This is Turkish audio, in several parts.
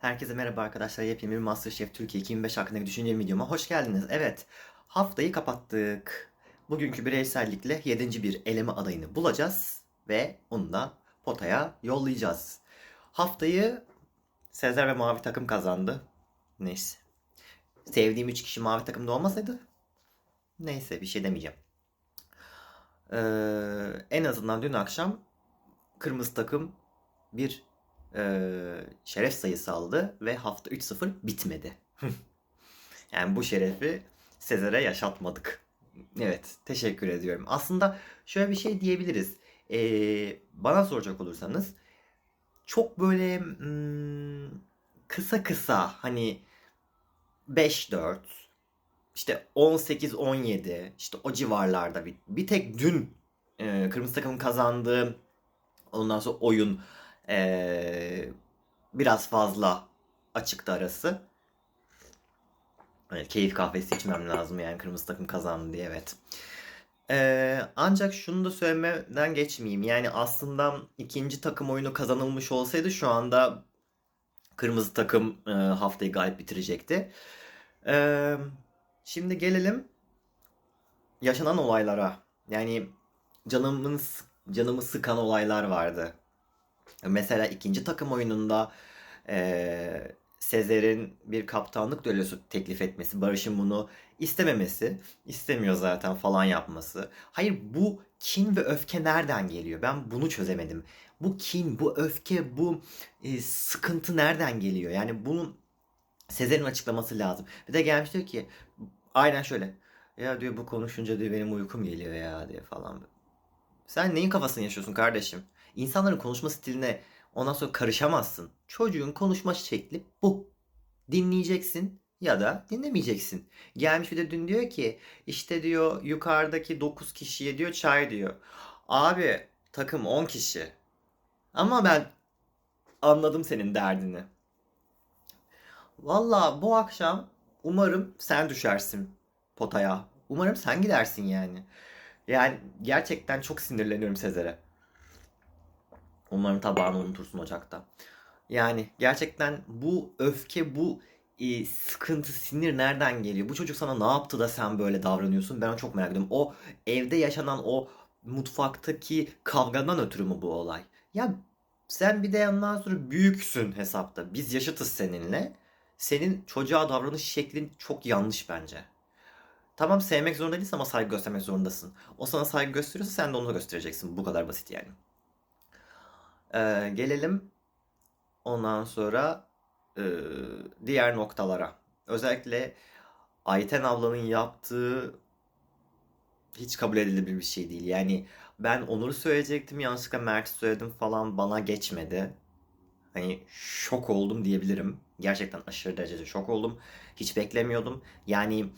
Herkese merhaba arkadaşlar. Yepyeni bir MasterChef Türkiye 2005 hakkındaki düşünceli videoma hoş geldiniz. Evet, haftayı kapattık. Bugünkü bireysellikle 7. bir eleme adayını bulacağız ve onu da potaya yollayacağız. Haftayı Sezer ve Mavi takım kazandı. Neyse. Sevdiğim 3 kişi Mavi takımda olmasaydı neyse bir şey demeyeceğim. Ee, en azından dün akşam kırmızı takım bir e, şeref sayısı aldı ve hafta 3-0 bitmedi. yani bu şerefi Sezer'e yaşatmadık. Evet, teşekkür ediyorum. Aslında şöyle bir şey diyebiliriz. Ee, bana soracak olursanız çok böyle hmm, kısa kısa hani 5-4 işte 18-17 işte o civarlarda bir, bir tek dün e, kırmızı takım kazandı. Ondan sonra oyun ee, biraz fazla açıktı arası. Evet, keyif kahvesi içmem lazım yani kırmızı takım kazandı diye evet. Ee, ancak şunu da söylemeden geçmeyeyim. Yani aslında ikinci takım oyunu kazanılmış olsaydı şu anda kırmızı takım e, haftayı galip bitirecekti. Ee, şimdi gelelim yaşanan olaylara. Yani canımın canımı sıkan olaylar vardı. Mesela ikinci takım oyununda e, Sezer'in bir kaptanlık düellosu teklif etmesi, Barış'ın bunu istememesi, istemiyor zaten falan yapması. Hayır bu kin ve öfke nereden geliyor? Ben bunu çözemedim. Bu kin, bu öfke, bu e, sıkıntı nereden geliyor? Yani bunun Sezer'in açıklaması lazım. Bir de gelmiş diyor ki aynen şöyle. Ya diyor bu konuşunca diyor benim uykum geliyor ya diye falan. Sen neyin kafasını yaşıyorsun kardeşim? İnsanların konuşma stiline ondan sonra karışamazsın. Çocuğun konuşma şekli bu. Dinleyeceksin ya da dinlemeyeceksin. Gelmiş bir de dün diyor ki işte diyor yukarıdaki 9 kişiye diyor çay diyor. Abi takım 10 kişi. Ama ben anladım senin derdini. Valla bu akşam umarım sen düşersin potaya. Umarım sen gidersin yani. Yani gerçekten çok sinirleniyorum Sezer'e. Umarım tabağını unutursun ocakta. Yani gerçekten bu öfke, bu e, sıkıntı, sinir nereden geliyor? Bu çocuk sana ne yaptı da sen böyle davranıyorsun? Ben onu çok merak ediyorum. O evde yaşanan o mutfaktaki kavgadan ötürü mü bu olay? Ya sen bir de yandan sonra büyüksün hesapta. Biz yaşıtız seninle. Senin çocuğa davranış şeklin çok yanlış bence. Tamam sevmek zorunda değilsin ama saygı göstermek zorundasın. O sana saygı gösteriyorsa sen de onu göstereceksin. Bu kadar basit yani. Ee, gelelim ondan sonra e, diğer noktalara. Özellikle Ayten ablanın yaptığı hiç kabul edilebilir bir şey değil. Yani ben Onur'u söyleyecektim yanlışlıkla Mert'i söyledim falan bana geçmedi. Hani şok oldum diyebilirim. Gerçekten aşırı derecede şok oldum. Hiç beklemiyordum. Yani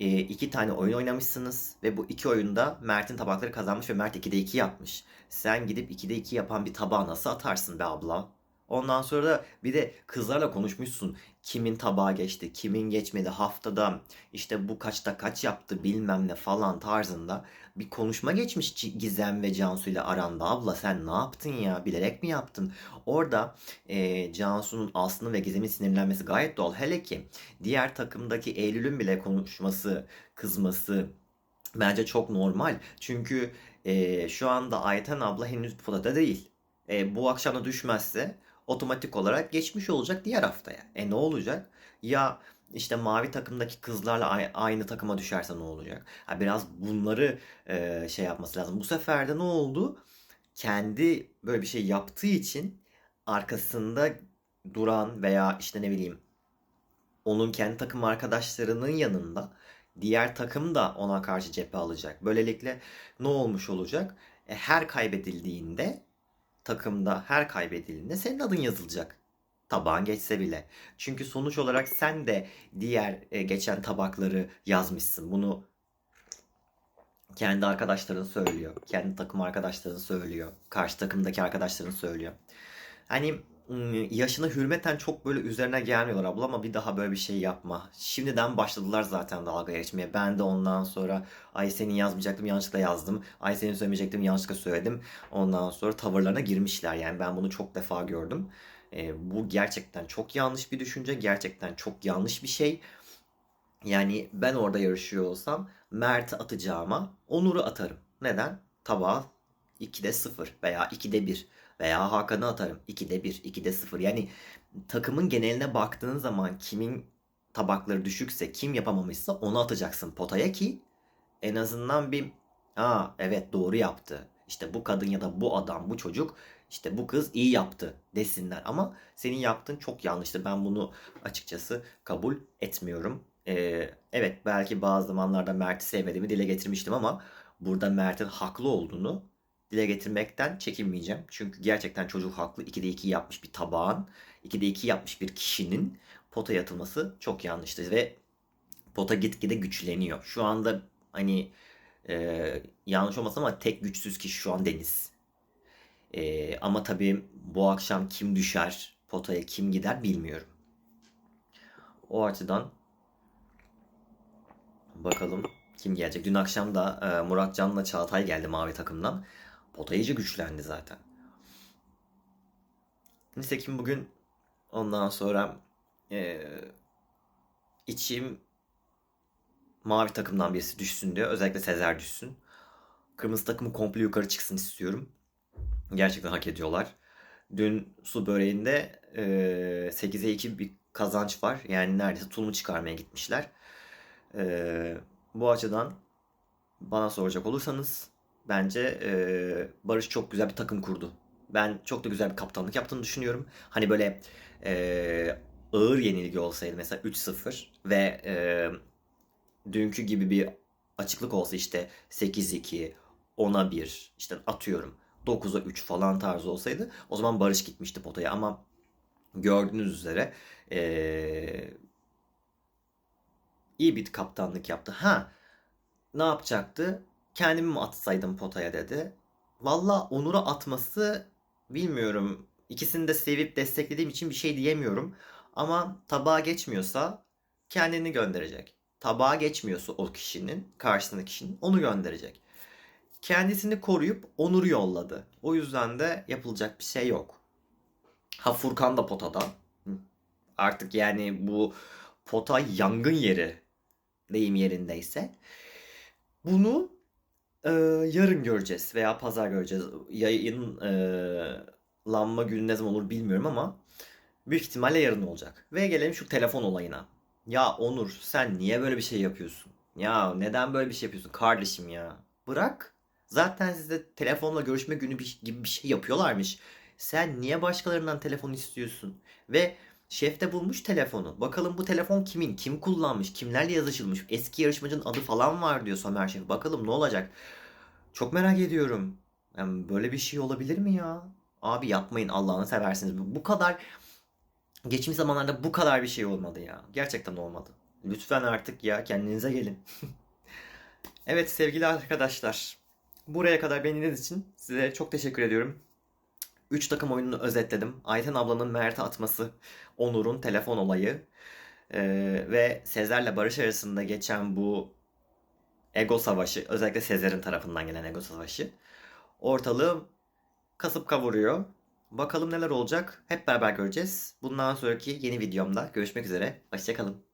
e, iki tane oyun oynamışsınız ve bu iki oyunda Mert'in tabakları kazanmış ve Mert 2'de 2 yapmış. Sen gidip 2'de 2 yapan bir tabağı nasıl atarsın be abla? Ondan sonra da bir de kızlarla konuşmuşsun. Kimin tabağı geçti, kimin geçmedi haftada işte bu kaçta kaç yaptı bilmem ne falan tarzında bir konuşma geçmiş Gizem ve Cansu ile aranda. Abla sen ne yaptın ya? Bilerek mi yaptın? Orada e, Cansu'nun Aslı ve Gizem'in sinirlenmesi gayet doğal. Hele ki diğer takımdaki Eylül'ün bile konuşması, kızması bence çok normal. Çünkü e, şu anda Ayten abla henüz potada değil. E, bu akşam da düşmezse otomatik olarak geçmiş olacak diğer haftaya. E ne olacak? Ya işte mavi takımdaki kızlarla aynı takıma düşerse ne olacak? Ha, biraz bunları e, şey yapması lazım. Bu sefer de ne oldu? Kendi böyle bir şey yaptığı için arkasında duran veya işte ne bileyim onun kendi takım arkadaşlarının yanında diğer takım da ona karşı cephe alacak. Böylelikle ne olmuş olacak? E, her kaybedildiğinde takımda her kaybedildiğinde senin adın yazılacak. Tabağın geçse bile. Çünkü sonuç olarak sen de diğer e, geçen tabakları yazmışsın. Bunu kendi arkadaşların söylüyor. Kendi takım arkadaşların söylüyor. Karşı takımdaki arkadaşların söylüyor. Hani yaşına hürmeten çok böyle üzerine gelmiyorlar abla ama bir daha böyle bir şey yapma. Şimdiden başladılar zaten dalga geçmeye. Ben de ondan sonra ay senin yazmayacaktım yanlışlıkla yazdım. Ay senin söylemeyecektim yanlışlıkla söyledim. Ondan sonra tavırlarına girmişler. Yani ben bunu çok defa gördüm. E, bu gerçekten çok yanlış bir düşünce. Gerçekten çok yanlış bir şey. Yani ben orada yarışıyor olsam Mert'i atacağıma Onur'u atarım. Neden? Tabağa 2'de 0 veya 2'de 1 veya Hakan'ı atarım. 2'de 1, 2'de 0. Yani takımın geneline baktığın zaman kimin tabakları düşükse, kim yapamamışsa onu atacaksın potaya ki en azından bir Aa evet doğru yaptı. İşte bu kadın ya da bu adam, bu çocuk, işte bu kız iyi yaptı desinler. Ama senin yaptığın çok yanlıştı. Ben bunu açıkçası kabul etmiyorum. Ee, evet belki bazı zamanlarda Mert'i sevmediğimi dile getirmiştim ama burada Mert'in haklı olduğunu dile getirmekten çekinmeyeceğim. Çünkü gerçekten çocuk haklı. 2'de 2 yapmış bir tabağın, 2'de 2 yapmış bir kişinin potaya atılması çok yanlıştı ve pota gitgide güçleniyor. Şu anda hani e, yanlış olmasın ama tek güçsüz kişi şu an Deniz. E, ama tabii bu akşam kim düşer, potaya kim gider bilmiyorum. O açıdan bakalım kim gelecek. Dün akşam da e, Murat Can'la Çağatay geldi mavi takımdan. Pota iyice güçlendi zaten. Nitekim bugün ondan sonra e, içim mavi takımdan birisi düşsün diyor. Özellikle Sezer düşsün. Kırmızı takımı komple yukarı çıksın istiyorum. Gerçekten hak ediyorlar. Dün su böreğinde e, 8'e 2 bir kazanç var. Yani neredeyse tulumu çıkarmaya gitmişler. E, bu açıdan bana soracak olursanız bence e, Barış çok güzel bir takım kurdu. Ben çok da güzel bir kaptanlık yaptığını düşünüyorum. Hani böyle e, ağır yenilgi olsaydı mesela 3-0 ve e, dünkü gibi bir açıklık olsa işte 8-2, 10'a 1, işte atıyorum 9'a 3 falan tarzı olsaydı o zaman Barış gitmişti potaya ama gördüğünüz üzere ee, iyi bir kaptanlık yaptı. Ha ne yapacaktı? Kendimi mi atsaydım potaya dedi. Valla Onur'a atması bilmiyorum. İkisini de sevip desteklediğim için bir şey diyemiyorum. Ama tabağa geçmiyorsa kendini gönderecek. Tabağa geçmiyorsa o kişinin, karşısındaki kişinin onu gönderecek. Kendisini koruyup Onur'u yolladı. O yüzden de yapılacak bir şey yok. Ha Furkan da potada. Artık yani bu pota yangın yeri deyim yerindeyse. Bunu e, yarın göreceğiz veya pazar göreceğiz. Yayın e, lanma günü ne zaman olur bilmiyorum ama büyük ihtimalle yarın olacak. Ve gelelim şu telefon olayına. Ya Onur sen niye böyle bir şey yapıyorsun? Ya neden böyle bir şey yapıyorsun kardeşim ya? Bırak. Zaten sizde telefonla görüşme günü bir, gibi bir şey yapıyorlarmış. Sen niye başkalarından telefon istiyorsun? Ve şef de bulmuş telefonu. Bakalım bu telefon kimin? Kim kullanmış? Kimlerle yazışılmış? Eski yarışmacının adı falan var diyor Somer Şef. Bakalım ne olacak? Çok merak ediyorum. Yani böyle bir şey olabilir mi ya? Abi yapmayın Allah'ını seversiniz. Bu kadar geçmiş zamanlarda bu kadar bir şey olmadı ya. Gerçekten olmadı. Lütfen artık ya kendinize gelin. evet sevgili arkadaşlar. Buraya kadar beni için size çok teşekkür ediyorum. 3 takım oyununu özetledim. Ayten ablanın Mert'e atması, Onur'un telefon olayı ee, ve Sezer'le Barış arasında geçen bu ego savaşı, özellikle Sezer'in tarafından gelen ego savaşı ortalığı kasıp kavuruyor. Bakalım neler olacak. Hep beraber göreceğiz. Bundan sonraki yeni videomda görüşmek üzere. Hoşçakalın.